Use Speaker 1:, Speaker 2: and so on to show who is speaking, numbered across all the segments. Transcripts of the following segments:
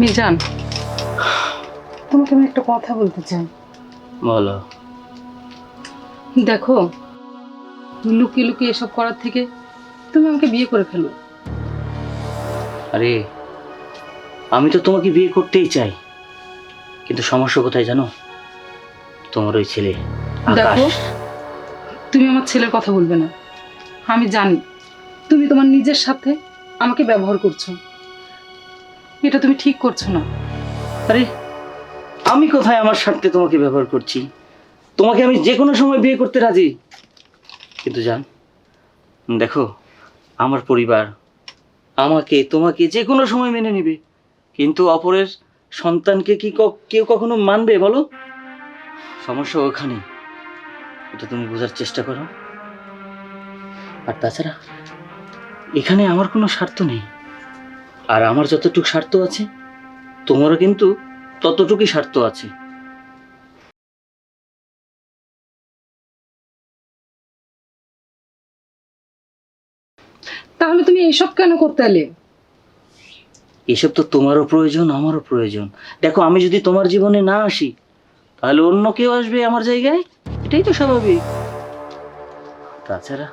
Speaker 1: মিজান তোমাকে আমি একটা কথা বলতে চাই।
Speaker 2: বলো।
Speaker 1: দেখো লুকিয়ে লুকিয়ে এসব করার থেকে তুমি আমাকে বিয়ে করে ফেলো।
Speaker 2: আরে আমি তো তোমাকে বিয়ে করতেই চাই। কিন্তু সমস্যা কোথায় জানো? তোমার ওই ছেলে
Speaker 1: দেখো তুমি আমার ছেলের কথা বলবে না। আমি জানি তুমি তোমার নিজের সাথে আমাকে ব্যবহার করছ। এটা তুমি ঠিক করছ না।
Speaker 2: আরে, আমি কোথায় আমার স্বার্থে তোমাকে ব্যবহার করছি? তোমাকে আমি যে কোনো সময় বিয়ে করতে রাজি? কিন্তু জান, দেখো, আমার পরিবার আমাকে, তোমাকে যে কোনো সময় মেনে নেবে। কিন্তু অপরের সন্তানকে কি কেউ কখনো মানবে, বলো? সমস্যা ওখানে। এটা তুমি বোঝার চেষ্টা করো। আর তাছাড়া, এখানে আমার কোনো স্বার্থ নেই। আর আমার যতটুকু স্বার্থ আছে তোমারও কিন্তু ততটুকুই স্বার্থ আছে।
Speaker 1: তাহলে তুমি এইসব কেন করতে এলে?
Speaker 2: এসব তো তোমারও প্রয়োজন আমারও প্রয়োজন। দেখো আমি যদি তোমার জীবনে না আসি তাহলে অন্য কেউ আসবে আমার জায়গায়? এটাই তো স্বাভাবিক। তাছাড়া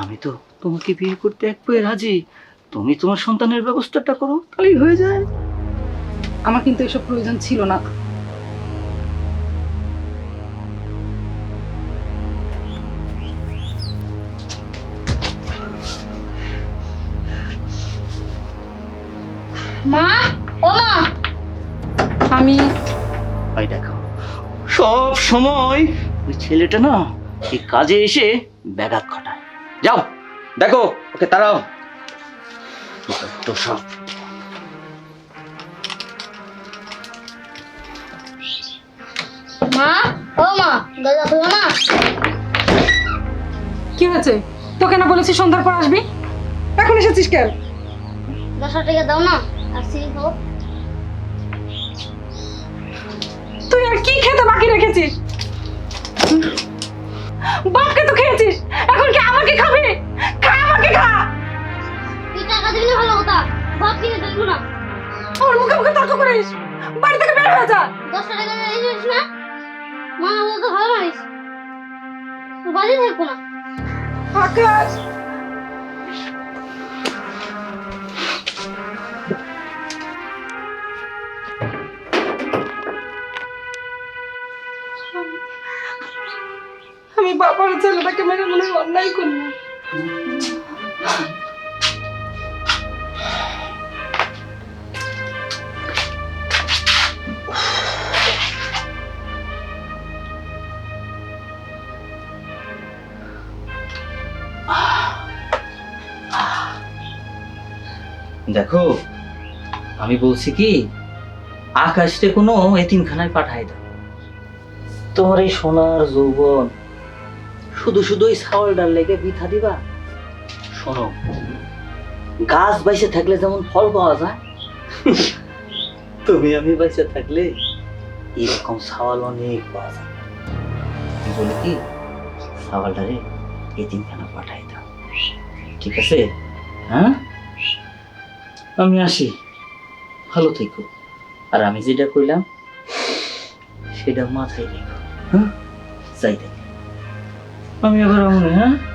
Speaker 2: আমি তো তোমাকে বিয়ে করতে এক পেয়ে রাজি তুমি তোমার সন্তানের ব্যবস্থাটা করো তাহলেই হয়ে যায়।
Speaker 1: আমার কিন্তু এসব প্রয়োজন ছিল না।
Speaker 3: মা ও মা!
Speaker 1: আমি
Speaker 2: ভাই দেখো সব সময় ওই ছেলেটা না এই কাজে এসে ব্যাঘাত ঘটায়। যাও দেখো ওকে তাড়াও। সব
Speaker 3: মা ও মা দরজা খুলো না
Speaker 1: কি হয়েছে? তোকে না বলেছি সন্ধ্যার পর আসবি? এখন এসেছিস কেন?
Speaker 3: দশটা টাকা দাও না আর সিঁড়ি খাও
Speaker 1: তুই আর কি খেতে বাকি রেখেছিস? বাপকে তো খেয়েছিস। এখন কি আমাকে খাবে? খা আমাকে খা!
Speaker 3: টাকা দিবি না ভালো কথা। বাপ কিনে দেখব না
Speaker 1: ওর মুখে মুখে তর্ক করিস। বাড়ি থেকে বের হয়ে যা।
Speaker 3: দশটা টাকা দিয়ে দিস না? মা আমাকে তো ভালো মারিস তুই বাড়ি থাকব না।
Speaker 1: আকাশ! আমি বাবার ছেলেটাকে মেরে মনে হয় অন্যায় করলাম।
Speaker 2: দেখো, আমি বলছি কি আকাশকে কোনো এতিমখানায় পাঠাই দাও। তোমার এই সোনার যৌবন, শুধু শুধু ওই ছাওয়াল ডাল লেগে বৃথা দিবা? শোনো, গাছ বাইসে থাকলে যেমন ফল পাওয়া যায়, তুমি আমি বাইসে থাকলে এরকম ছাওয়াল অনেক পাওয়া যায়। বলি কি ছাওয়ালটারে এতিমখানা পাঠাই দাও। ঠিক আছে? হ্যাঁ? আমি আসি। ভালো থেকো। আর আমি যেটা কইলাম সেটা মাথায় রেখো। হ্যাঁ? যাই দেখ। আমি আবার আমনে হ্যাঁ?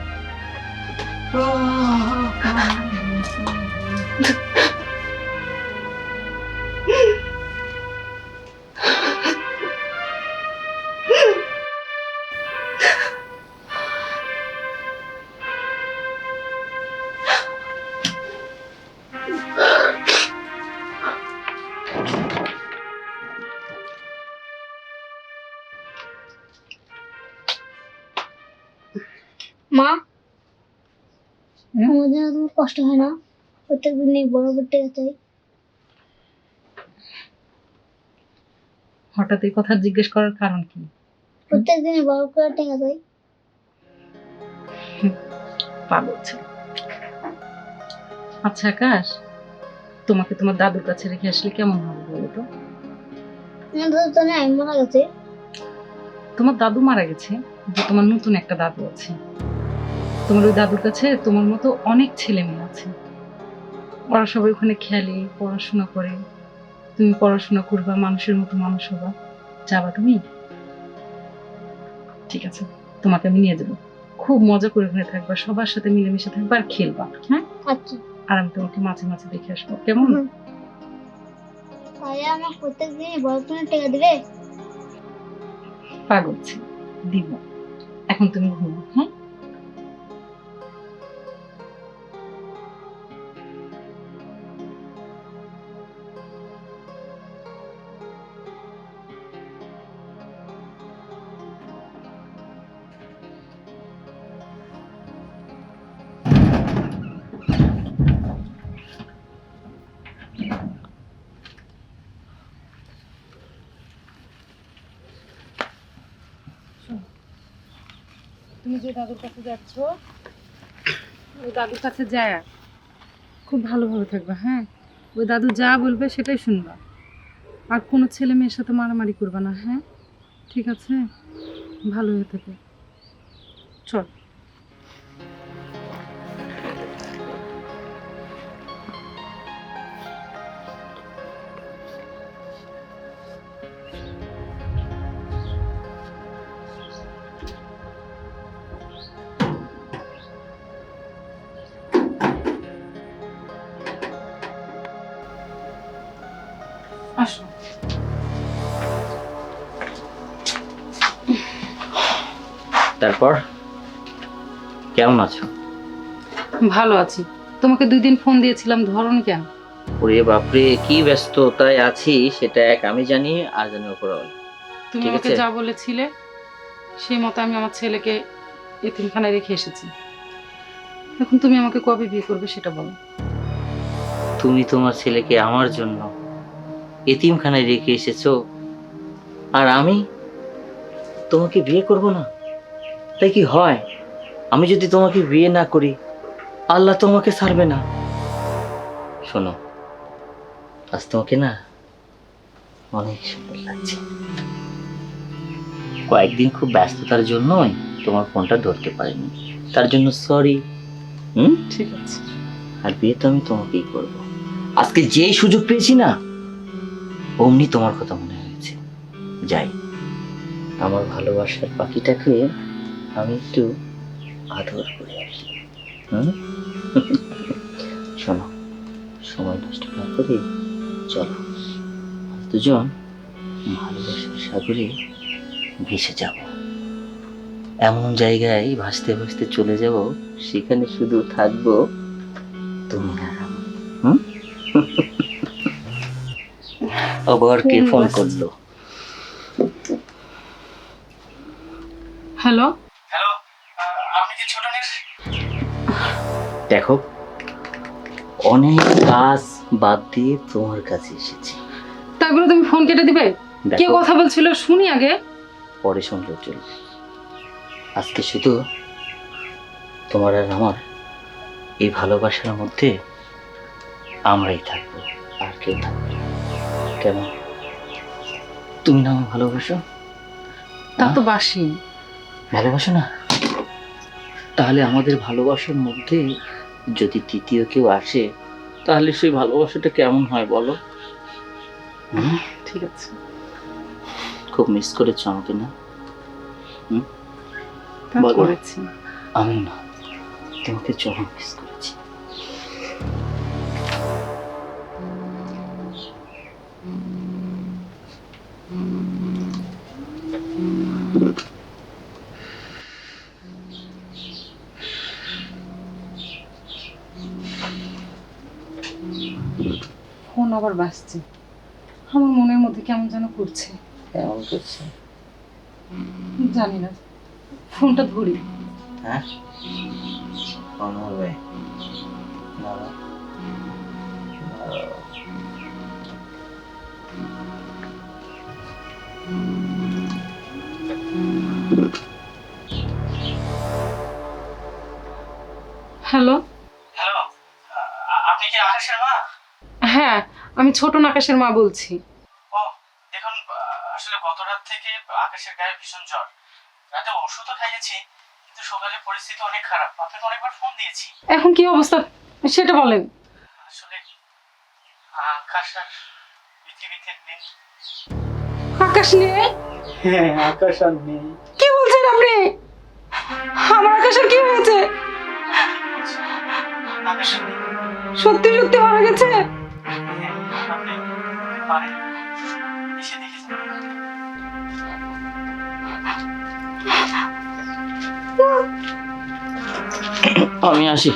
Speaker 3: আমার জন্য তোমার কষ্ট হয় না। এই বড় টাকা
Speaker 1: হঠাৎ এই কথা জিজ্ঞেস করার কারণ কি?
Speaker 3: বড় করে টাকা চাই
Speaker 1: পাগল ছিল। আচ্ছা আকাশ তোমাকে তোমার দাদুর কাছে রেখে আসলে কেমন হবে বলো তো?
Speaker 3: আমার তো নেই মারা গেছে।
Speaker 1: তোমার দাদু মারা গেছে যে তোমার নতুন একটা দাদু আছে। তোমার ওই দাদুর কাছে তোমার মতো অনেক ছেলে মেয়ে আছে। ওরা সবাই ওখানে খেলে পড়াশোনা করে। তুমি পড়াশোনা করবা মানুষের মতো মানুষ হবা। যাবা তুমি? ঠিক আছে তোমাকে আমি নিয়ে যাব। খুব মজা করে ওখানে থাকবা সবার সাথে মিলেমিশে থাকবা আর খেলবা হ্যাঁ?
Speaker 3: আচ্ছা।
Speaker 1: আর আমি তোমাকে মাঝে মাঝে দেখে আসব কেমন।
Speaker 3: তাহলে আমার প্রত্যেক দিনই বড় টাকা দেবে?
Speaker 1: পাগল দিব। এখন তুমি ঘুমো হ্যাঁ? তুমি যে দাদুর কাছে যাচ্ছ, ওই দাদুর কাছে যায়। খুব ভালোভাবে থাকবা হ্যাঁ? ওই দাদু যা বলবে সেটাই শুনবা। আর কোনো ছেলে মেয়ের সাথে মারামারি করবা না হ্যাঁ? ঠিক আছে? ভালো হয়ে থাকে। চল।
Speaker 2: তারপর কেমন আছো?
Speaker 1: ভালো আছি। তোমাকে দুই দিন ফোন দিয়েছিলাম ধরনি কেন?
Speaker 2: ওরে বাপরে কি ব্যস্ততায় আছি সেটা এক আমি জানি আর জানি ওপরওয়ালা।
Speaker 1: তুমি
Speaker 2: ঠিক
Speaker 1: আমাকে
Speaker 2: আছে।
Speaker 1: যা বলেছিলে সেই মতো আমি আমার ছেলেকে এতিমখানায় রেখে এসেছি। এখন তুমি আমাকে কবে বিয়ে করবে সেটা বলো।
Speaker 2: তুমি তোমার ছেলেকে আমার জন্য এতিমখানায় রেখে এসেছ আর আমি তোমাকে বিয়ে করব না? তাই কি হয়? আমি যদি তোমাকে বিয়ে না করি আল্লাহ তোমাকে ছাড়বে না। শোনো আজ তোমাকে না অনেক সুন্দর লাগছে। কয়েকদিন খুব ব্যস্ততার জন্যই তোমার ফোনটা ধরতে পারিনি। তার জন্য সরি হুম?
Speaker 1: ঠিক আছে।
Speaker 2: আর বিয়ে তো আমি তোমাকেই করব। আজকে যেই সুযোগ পেয়েছি না অমনি তোমার কথা মনে হয়েছে। যাই আমার ভালোবাসার পাখিটাকে আমি একটু আদর করে আসি হুম? শোনো সময় নষ্ট না করে চলো। দুজন ভালোবাসার সাগরে ভেসে যাব। এমন জায়গায় ভাসতে ভাসতে চলে যাব সেখানে শুধু থাকব তুমি আর আমি। হুম? আবার কে ফোন করল?
Speaker 1: হ্যালো?
Speaker 2: দেখো অনেক কাজ বাদ দিয়ে তোমার কাছে এসেছি।
Speaker 1: তাই বলে তুমি ফোন কেটে দিবে? কে কথা বলছিল শুনি আগে।
Speaker 2: পরে শুনলেও চলবে আজকে শুধু তোমার আর আমার এই ভালোবাসার মধ্যে আমরাই থাকব আর কেউ থাকবে। কেমন? তুমি না আমার ভালোবাসো?
Speaker 1: তা তো বাসি।
Speaker 2: ভালোবাসো না? তাহলে আমাদের ভালোবাসার মধ্যে যদি তৃতীয় কেউ আসে তাহলে সেই ভালোবাসাটা কেমন হয় বলো? হুম?
Speaker 1: ঠিক আছে।
Speaker 2: খুব মিস করেছ আমাকে না। আমি না তোমাকে চরম মিস করেছি
Speaker 1: ফোন আবার বাসছে আমার মনের মধ্যে কেমন যেন করছে।
Speaker 2: কেমন করছে?
Speaker 1: জানি না। ফোনটা ধরি।
Speaker 2: হ্যাঁ? কম হবে না।
Speaker 1: আমি ছোট নাকাশের মা বলছি।
Speaker 4: ও দেখুন আসলে গত রাত থেকে আকাশের গায়ে ভীষণ জ্বর। রাতে ওষুধও খাইয়েছি কিন্তু সকালে পরিস্থিতি অনেক খারাপ। আপনাকে অনেকবার ফোন দিয়েছি।
Speaker 1: এখন কি অবস্থা? সেটা বলেন।
Speaker 4: আসলে আকাশ আর পৃথিবীতে নেই।
Speaker 1: আকাশ নিয়ে
Speaker 4: হ্যাঁ আকাশ আর নেই।
Speaker 1: কি বলছেন আপনি? আমার আকাশের কি হয়েছে?
Speaker 4: আকাশ আর নেই।
Speaker 1: সত্যি সত্যি মারা গেছে?
Speaker 2: আমি আসি।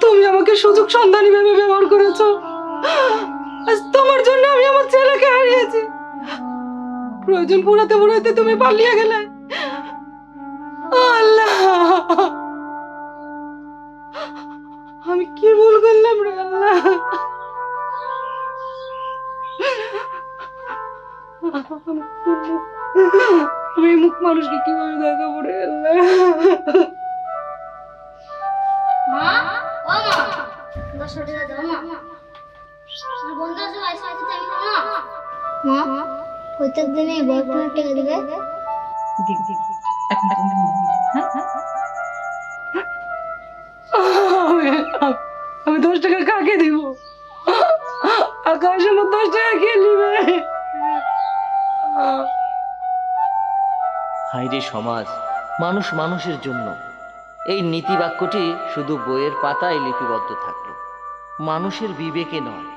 Speaker 1: তুমি আমাকে সুযোগ সন্ধানী ভেবে ব্যবহার করেছ। তোমার জন্য আমি আমার ছেলেকে হারিয়েছি। প্রয়োজন পুরাতে পুরাতে তুমি পালিয়ে গেলে। আল্লাহ। ভুল করলাম রে আল্লাহ। আমি মুখ মানুষকে কীভাবে দেখাবো রে আল্লাহ?
Speaker 3: মা? ও মা। দশটা টাকা দাও মা। আর বন্ধুরা সবাই সাথে টাকা মা। মা প্রত্যেক দিনে বয়ফ্রেন্ড টাকা দিবে?
Speaker 1: আমি আমি দশ টাকা কাকে দিব? আকাশ আমার দশ টাকা কে নিবে?
Speaker 2: হাইরে সমাজ, মানুষ মানুষের জন্য। এই নীতি বাক্যটি শুধু বইয়ের পাতায় লিপিবদ্ধ থাকল। মানুষের বিবেকে নয়